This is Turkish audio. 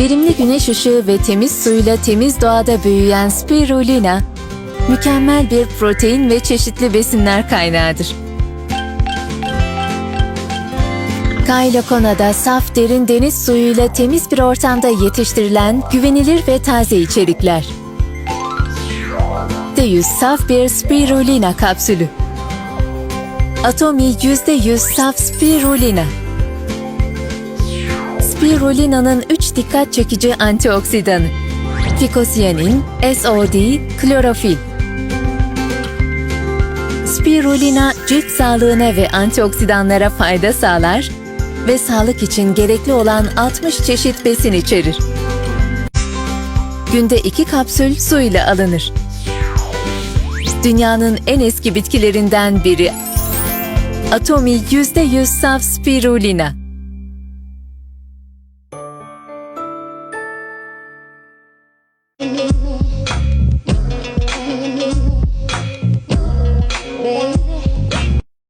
Verimli güneş ışığı ve temiz suyla temiz doğada büyüyen spirulina, mükemmel bir protein ve çeşitli besinler kaynağıdır. Kaylakona'da saf derin deniz suyuyla temiz bir ortamda yetiştirilen güvenilir ve taze içerikler. %100 saf bir spirulina kapsülü. Atomi %100 saf spirulina. Spirulina'nın 3 dikkat çekici antioksidanı. Fikosiyanin, SOD, klorofil. Spirulina cilt sağlığına ve antioksidanlara fayda sağlar ve sağlık için gerekli olan 60 çeşit besin içerir. Günde 2 kapsül su ile alınır. Dünyanın en eski bitkilerinden biri. Atomi %100 saf spirulina.